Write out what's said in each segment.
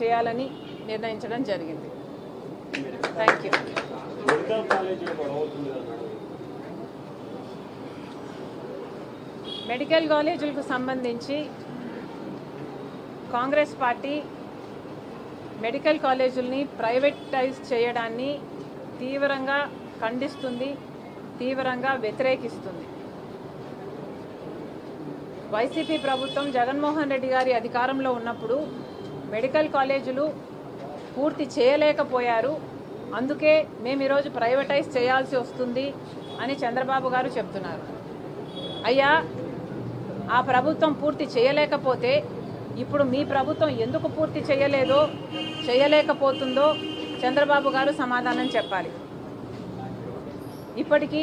చేయాలని నిర్ణయించడం జరిగింది. థ్యాంక్ యూ మెడికల్ కాలేజీలకు సంబంధించి కాంగ్రెస్ పార్టీ మెడికల్ కాలేజీలని ప్రైవేటైజ్ చేయడాన్ని తీవ్రంగా ఖండిస్తుంది తీవ్రంగా వ్యతిరేకిస్తుంది. వైసీపీ ప్రభుత్వం జగన్మోహన్ రెడ్డి గారి అధికారంలో ఉన్నప్పుడు మెడికల్ కాలేజీలు పూర్తి చేయలేకపోయారు. అందుకే మేము ఈరోజు ప్రైవేటైజ్ చేయాల్సి వస్తుంది అని చంద్రబాబు గారు చెప్తున్నారు. అయ్యా ఆ ప్రభుత్వం పూర్తి చేయలేకపోతే ఇప్పుడు మీ ప్రభుత్వం ఎందుకు పూర్తి చేయలేదో చేయలేకపోతుందో చంద్రబాబు గారు సమాధానం చెప్పాలి. ఇప్పటికీ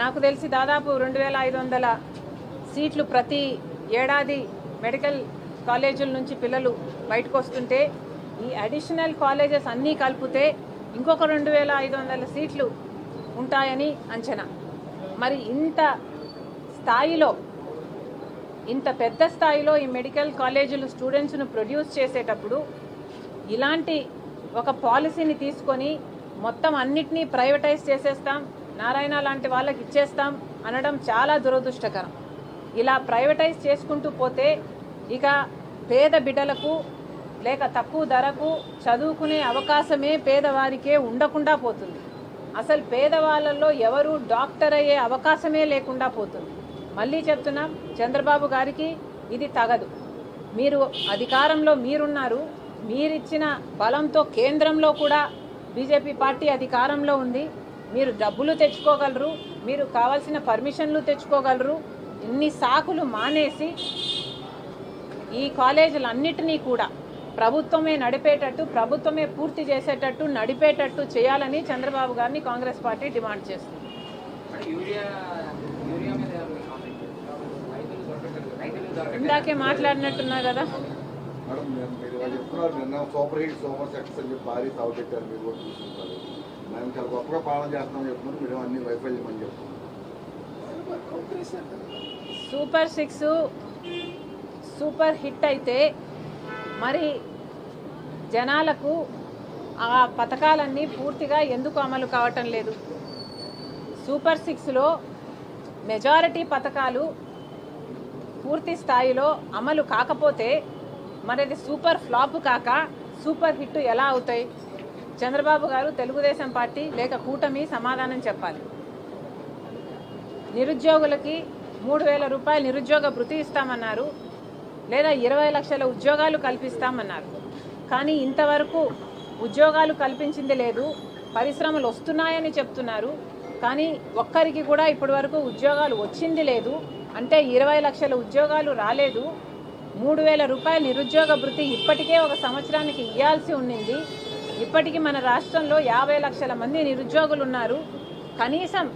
నాకు తెలిసి దాదాపు రెండు వేల ఐదు వందల సీట్లు ప్రతి ఏడాది మెడికల్ కాలేజీల నుంచి పిల్లలు బయటకు వస్తుంటే ఈ అడిషనల్ కాలేజెస్ అన్నీ కలిపితే ఇంకొక రెండు వేల ఐదు వందల సీట్లు ఉంటాయని అంచనా. మరి ఇంత స్థాయిలో ఇంత పెద్ద స్థాయిలో ఈ మెడికల్ కాలేజీలు స్టూడెంట్స్ను ప్రొడ్యూస్ చేసేటప్పుడు ఇలాంటి ఒక పాలసీని తీసుకొని మొత్తం అన్నిటినీ ప్రైవేటైజ్ చేసేస్తాం నారాయణ లాంటి వాళ్ళకి ఇచ్చేస్తాం అనడం చాలా దురదృష్టకరం. ఇలా ప్రైవేటైజ్ చేసుకుంటూ పోతే ఇక పేద బిడ్డలకు లేక తక్కువ ధరకు చదువుకునే అవకాశమే పేదవారికే ఉండకుండా పోతుంది. అసలు పేదవాళ్ళల్లో ఎవరు డాక్టర్ అయ్యే అవకాశమే లేకుండా పోతుంది. మళ్ళీ చెప్తున్నాం చంద్రబాబు గారికి ఇది తగదు. మీరు అధికారంలో మీరున్నారు మీరిచ్చిన బలంతో కేంద్రంలో కూడా బీజేపీ పార్టీ అధికారంలో ఉంది. మీరు డబ్బులు తెచ్చుకోగలరు మీరు కావాల్సిన పర్మిషన్లు తెచ్చుకోగలరు. ఇన్ని సాకులు మానేసి ఈ కాలేజీలన్నిటినీ కూడా ప్రభుత్వమే నడిపేటట్టు ప్రభుత్వమే పూర్తి చేసేటట్టు నడిపేటట్టు చేయాలని చంద్రబాబు గారిని కాంగ్రెస్ పార్టీ డిమాండ్ చేస్తుంది. ఇందాకే మాట్లాడినట్టున్నా కదా. సూపర్ హిట్ సూపర్ సక్సెస్ అని చెప్పి భారీ సాగు పెట్టారు మీరు కూడా చూసుకుంటారు మేము చాలా గొప్పగా పాలన చేస్తున్నాం చెప్తున్నారు మీరు అన్ని వైఫల్యం అని చెప్తున్నారు సూపర్ సిక్స్ సూపర్ హిట్ అయితే మరి జనాలకు ఆ పథకాలన్నీ పూర్తిగా ఎందుకు అమలు కావటం లేదు. సూపర్ సిక్స్లో మెజారిటీ పథకాలు పూర్తి స్థాయిలో అమలు కాకపోతే మరి సూపర్ ఫ్లాప్ కాక సూపర్ హిట్ ఎలా అవుతాయి? చంద్రబాబు గారు తెలుగుదేశం పార్టీ లేక కూటమి సమాధానం చెప్పాలి. నిరుద్యోగులకి మూడు వేల రూపాయలు నిరుద్యోగ భృతి ఇస్తామన్నారు. లేదా ఇరవై లక్షల ఉద్యోగాలు కల్పిస్తామన్నారు. కానీ ఇంతవరకు ఉద్యోగాలు కల్పించింది లేదు పరిశ్రమలు వస్తున్నాయని చెప్తున్నారు. కానీ ఒక్కరికి కూడా ఇప్పటి వరకు ఉద్యోగాలు వచ్చింది లేదు. అంటే ఇరవై లక్షల ఉద్యోగాలు రాలేదు. మూడు వేల రూపాయల నిరుద్యోగ భృతి ఇప్పటికే ఒక సంవత్సరానికి ఇవ్వాల్సి ఉండింది ఇప్పటికీ మన రాష్ట్రంలో యాభై లక్షల మంది నిరుద్యోగులు ఉన్నారు. కనీసం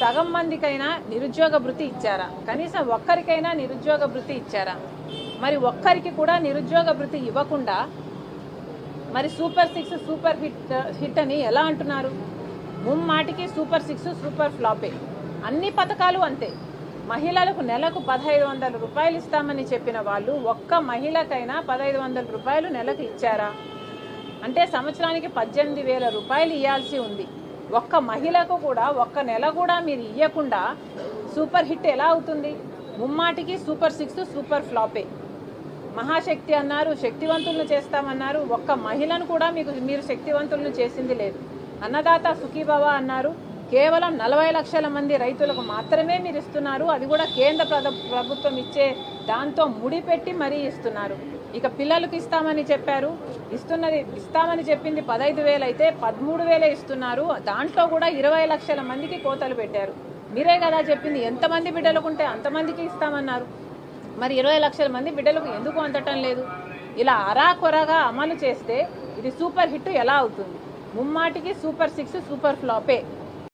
సగం మందికైనా నిరుద్యోగ భృతి ఇచ్చారా? కనీసం ఒక్కరికైనా నిరుద్యోగ భృతి ఇచ్చారా? మరి ఒక్కరికి కూడా నిరుద్యోగ భృతి ఇవ్వకుండా మరి super six super hit hit అని ఎలా అంటున్నారు? ముమ్మాటికి సూపర్ సిక్స్ సూపర్ ఫ్లాపే. అన్ని పథకాలు అంతే. మహిళలకు నెలకు పదహైదు వందల రూపాయలు ఇస్తామని చెప్పిన వాళ్ళు ఒక్క మహిళకైనా పదహైదు వందల రూపాయలు నెలకు ఇచ్చారా? అంటే సంవత్సరానికి పద్దెనిమిది వేల రూపాయలు ఇవ్వాల్సి ఉంది. ఒక్క మహిళకు కూడా ఒక్క నెల కూడా మీరు ఇవ్వకుండా సూపర్ హిట్ ఎలా అవుతుంది? ముమ్మాటికి సూపర్ సిక్స్ సూపర్ ఫ్లాపే. మహాశక్తి అన్నారు శక్తివంతులను చేస్తామన్నారు. ఒక్క మహిళను కూడా మీకు మీరు శక్తివంతులను చేసింది లేదు. అన్నదాత సుఖీభవ అన్నారు. కేవలం నలభై లక్షల మంది రైతులకు మాత్రమే మీరు ఇస్తున్నారు. అది కూడా కేంద్ర ప్ర- ప్రభుత్వం ఇచ్చే దాంతో ముడిపెట్టి మరీ ఇస్తున్నారు. ఇక పిల్లలకు ఇస్తామని చెప్పారు. ఇస్తున్నది ఇస్తామని చెప్పింది పదహైదు వేలు అయితే పదమూడు వేలే ఇస్తున్నారు. దాంట్లో కూడా ఇరవై లక్షల మందికి కోతలు పెట్టారు. మీరే కదా చెప్పింది. ఎంతమంది బిడ్డలకు ఉంటే అంతమందికి ఇస్తామన్నారు. మరి ఇరవై లక్షల మంది బిడ్డలకు ఎందుకు అందటం లేదు? ఇలా అరాకొరగా అమలు చేస్తే ఇది సూపర్ హిట్ ఎలా అవుతుంది? ముమ్మాటికి సూపర్ సిక్స్ సూపర్ ఫ్లాపే.